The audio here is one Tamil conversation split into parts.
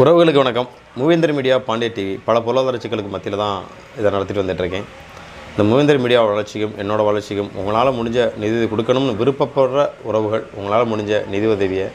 உறவுகளுக்கு வணக்கம். மூவேந்தர் மீடியா பாண்டிய டிவி பல பொருளாதார சிக்கலுக்கு மத்தியில் தான் இதை நடத்திட்டு வந்துட்டுருக்கேன். இந்த மூவேந்தர் மீடியா வளர்ச்சிக்கும் என்னோடய வளர்ச்சிக்கும் உங்களால் முடிஞ்ச நிதி கொடுக்கணும்னு விருப்பப்படுற உறவுகள் உங்களால் முடிஞ்ச நிதி உதவியை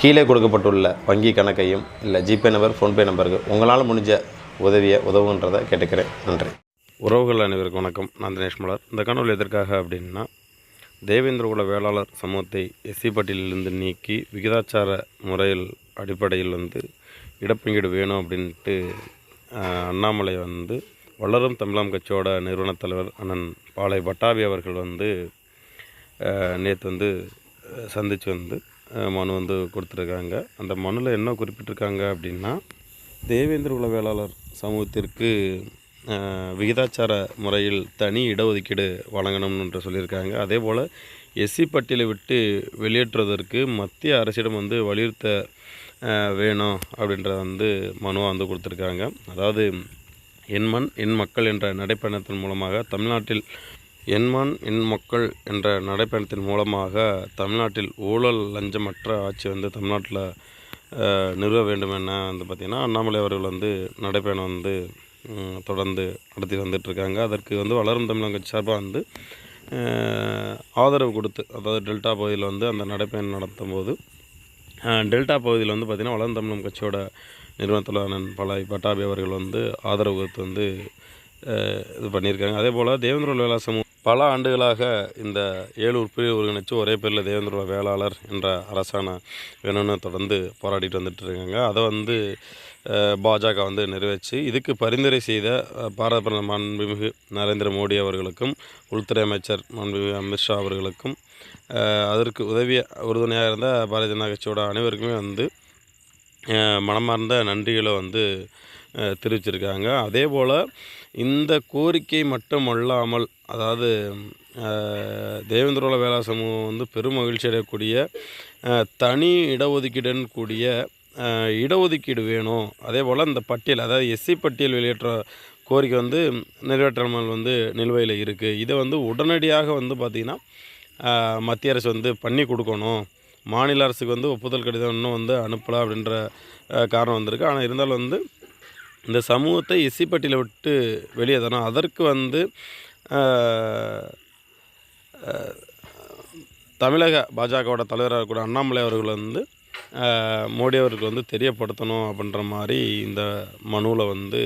கீழே கொடுக்கப்பட்டுள்ள வங்கி கணக்கையும் இல்லை ஜிபே நம்பர் ஃபோன்பே நம்பருக்கு உங்களால் முடிஞ்ச உதவியை உதவுன்றதை கேட்டுக்கிறேன். நன்றி. உறவுகள் அனைவருக்கும் வணக்கம். நான் தினேஷ் மலர். இந்த கனவு எதற்காக அப்படின்னா தேவேந்திரகுல வேளாளர் சமூகத்தை எஸ்சி பட்டியலிருந்து நீக்கி விகிதாச்சார முறையில் அடிப்படையில் வந்து இடப்பங்கீடு வேணும் அப்படின்ட்டு அண்ணாமலை வந்து வளரும் தமிழம் கட்சியோட நிறுவனத் தலைவர் அண்ணன் பாளை பட்டாபி அவர்கள் வந்து நேற்று வந்து சந்தித்து வந்து மனு வந்து கொடுத்துருக்காங்க. அந்த மனுவில் என்ன குறிப்பிட்டிருக்காங்க அப்படின்னா தேவேந்திர குல வேளாளர் சமூகத்திற்கு விகிதாச்சார முறையில் தனி இடஒதுக்கீடு வழங்கணும்னு என்று சொல்லியிருக்காங்க. அதே போல் எஸ்சி பட்டியலை விட்டு வெளியேற்றுவதற்கு மத்திய அரசிடம் வந்து வலியுறுத்த வேணும் அப்படின்றத வந்து மனுவாக வந்து கொடுத்துருக்காங்க. அதாவது என் மண் என் மக்கள் என்ற நடைப்பயணத்தின் மூலமாக தமிழ்நாட்டில் என் மண் என் மக்கள் என்ற நடைப்பயணத்தின் மூலமாக தமிழ்நாட்டில் ஊழல் லஞ்சமற்ற ஆட்சி வந்து தமிழ்நாட்டில் நிறுவ வேண்டும் என வந்து பார்த்திங்கன்னா அண்ணாமலை அவர்கள் வந்து நடைப்பயணம் வந்து தொடர்ந்து நடத்தி வந்துட்டுருக்காங்க. அதற்கு வந்து வளரும் தமிழகம் கட்சி சார்பாக வந்து ஆதரவு கொடுத்து அதாவது டெல்டா பகுதியில் வந்து அந்த நடைப்பயணம் நடத்தும் போது டெல்டா பகுதியில் வந்து பார்த்திங்கன்னா வளரும் தமிழகம் கட்சியோட நிறுவனத்தில் அண்ணன் பலாய் பட்டாபி அவர்கள் வந்து ஆதரவு கொடுத்து வந்து இது பண்ணியிருக்காங்க. அதே போல் தேவேந்திர வேளா சமூகம் பல ஆண்டுகளாக இந்த ஏழு பிரிவு ஒருங்கிணைச்சு ஒரே பேரில் தேவேந்திர வேளாளர் என்ற அரசாணை வேணும்னு தொடர்ந்து போராடிட்டு வந்துட்டு இருக்காங்க. அதை வந்து பாஜக வந்து நிறைவேற்றி இதுக்கு பரிந்துரை செய்த பாரத பிரதமர் மாண்புமிகு நரேந்திர மோடி அவர்களுக்கும் உள்துறை அமைச்சர் மாண்புமிகு அமித்ஷா அவர்களுக்கும் அதற்கு உதவிய உறுதுணையாக இருந்த பாரதிய ஜனதா கட்சியோட அனைவருக்குமே வந்து மனமார்ந்த நன்றிகளை வந்து தெரிவிச்சிருக்காங்க. அதே போல் இந்த கோரிக்கை மட்டும் அல்லாமல் அதாவது தேவேந்திரோல வேளா சமூகம் வந்து பெரும் மகிழ்ச்சி அடையக்கூடிய தனி இடஒதுக்கீடுன்னு கூடிய இடஒதுக்கீடு வேணும். அதே போல் இந்த பட்டியல் அதாவது எஸ்சி பட்டியல் வெளியேற்ற கோரிக்கை வந்து நிறைவேற்றாமல் வந்து நிலுவையில் இருக்குது இதை வந்து உடனடியாக வந்து பார்த்திங்கன்னா மத்திய அரசு வந்து பண்ணி கொடுக்கணும். மாநில அரசுக்கு வந்து ஒப்புதல் கடிதம் இன்னும் வந்து அனுப்பலாம் அப்படின்ற காரணம் வந்திருக்கு. ஆனால் இருந்தாலும் வந்து இந்த சமூகத்தை இசிப்பட்டியில் விட்டு வெளியே தரணும். அதற்கு வந்து தமிழக பாஜகவோட தலைவராக கூட அண்ணாமலை அவர்கள் வந்து மோடி அவருக்கு வந்து தெரியப்படுத்தணும் அப்படின்ற மாதிரி இந்த மனுவில் வந்து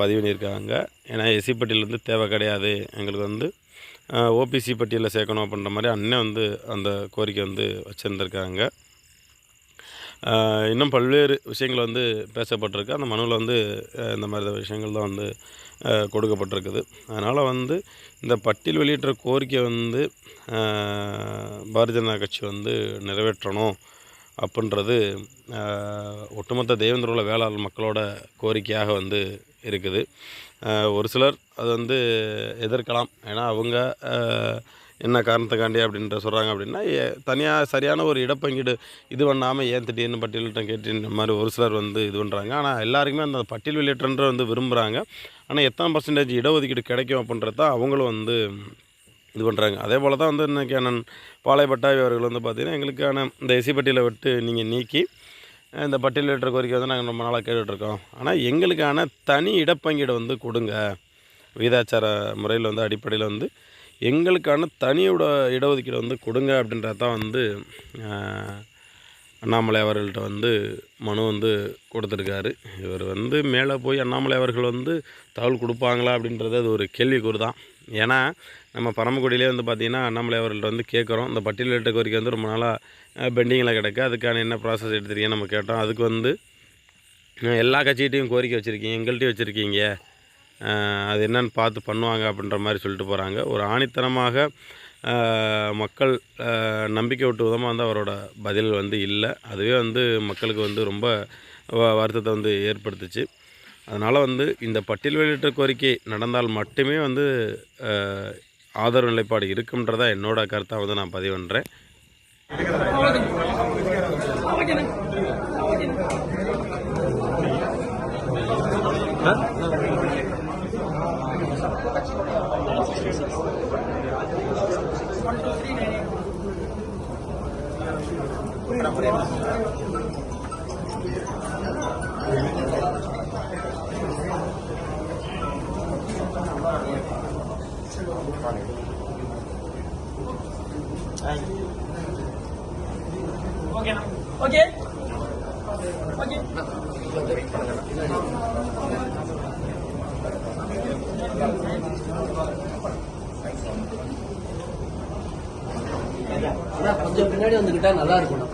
பதிவு பண்ணியிருக்காங்க. ஏன்னா எசிப்பட்டியில் வந்து தேவை கிடையாது. எங்களுக்கு வந்து ஓபிசி பட்டியலில் சேர்க்கணும் அப்படின்ற மாதிரி அண்ணன் வந்து அந்த கோரிக்கை வந்து வச்சுருந்துருக்காங்க. இன்னும் பல்வேறு விஷயங்கள் வந்து பேசப்பட்டிருக்கு. அந்த மனுவில் வந்து இந்த மாதிரி விஷயங்கள் தான் வந்து கொடுக்கப்பட்டிருக்குது. அதனால் வந்து இந்த பட்டியல் வெளியிட்ட கோரிக்கை வந்து பாரதிய ஜனதா கட்சி வந்து நிறைவேற்றணும் அப்படின்றது ஒட்டுமொத்த ஒட்டுமொத்த உள்ள வேளாண் மக்களோட கோரிக்கையாக வந்து இருக்குது. ஒரு சிலர் அது வந்து எதிர்க்கலாம். ஏன்னா அவங்க என்ன காரணத்துக்காண்டி அப்படின்ற சொல்கிறாங்க அப்படின்னா தனியாக சரியான ஒரு இடப்பங்கீடு இது பண்ணாமல் ஏன் திடீர்னு பட்டியலிட்டம் கேட்டு மாதிரி ஒரு சிலர் வந்து இது பண்ணுறாங்க ஆனால் எல்லாருக்குமே அந்த பட்டியல் வெளியேற்றன்ற வந்து விரும்புகிறாங்க ஆனால் எத்தனை பர்சன்டேஜ் இடஒதுக்கீடு கிடைக்கும் அப்படின்றது தான் அவங்களும் வந்து இது பண்ணுறாங்க அதே போல் தான் வந்து இன்றைக்கி அண்ணன் பாளையப்பட்டாவி அவர்கள் வந்து பார்த்திங்கன்னா எங்களுக்கான இந்த எஸ்சி பட்டியலை விட்டு நீங்கள் நீக்கி இந்த பட்டியல் கோரிக்கை வந்து நாங்கள் ரொம்ப நாளாக கேட்டுட்ருக்கோம். ஆனால் எங்களுக்கான தனி இடப்பங்கீடு வந்து கொடுங்க. விகிதாச்சார முறையில் வந்து அடிப்படையில் வந்து எங்களுக்கான தனியோட இடஒதுக்கீடு வந்து கொடுங்க அப்படின்றது தான் வந்து அண்ணாமலை அவர்கள்ட்ட வந்து மனு வந்து கொடுத்துருக்காரு. இவர் வந்து மேலே போய் அண்ணாமலை அவர்கள் வந்து தகவல் கொடுப்பாங்களா அப்படின்றது அது ஒரு கேள்விக்குறி தான் ஏன்னா நம்ம பரமக்குடியிலே வந்து பார்த்திங்கன்னா அண்ணாமலை அவர்கள்ட்ட வந்து கேட்குறோம் இந்த பட்டியலிட்ட கோரிக்கை வந்து ரொம்ப நாளாக பெண்டிங்கில் கிடக்கு. அதுக்கான என்ன ப்ராசஸ் எடுத்துருக்கீங்க நம்ம கேட்டோம். அதுக்கு வந்து எல்லா கட்சிகிட்டையும் கோரிக்கை வச்சுருக்கீங்க. எங்கள்கிட்டயும் வச்சுருக்கீங்க. அது என்னன்னு பார்த்து பண்ணுவாங்க அப்படின்ற மாதிரி சொல்லிட்டு போகிறாங்க ஒரு ஆணித்தனமாக மக்கள் நம்பிக்கை விட்டு விதமாக வந்து அவரோட பதில் வந்து இல்லை. அதுவே வந்து மக்களுக்கு வந்து ரொம்ப வ- வருத்தத்தை வந்து ஏற்படுத்துச்சு. அதனால் வந்து இந்த பட்டியல் வெளியிட்ட கோரிக்கை நடந்தால் மட்டுமே வந்து ஆதரவு நிலைப்பாடு இருக்குன்றதா என்னோட கருத்தாக வந்து நான் பதிவு பண்ணுறேன் ஓகேண்ணா ஓகே. ஓகே. ஓகே. கொஞ்சம் பின்னாடி வந்துகிட்டா நல்லா இருக்கும்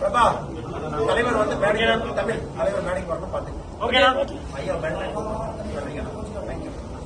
பிரபா தலைவர் வந்து மேடைக்கு தமிழ் தலைவர் மேடைக்கு வரணும் பார்த்து ஓகேண்ணா ஐயா மேடை ஆ, வாங்க. வாங்க, வாங்க.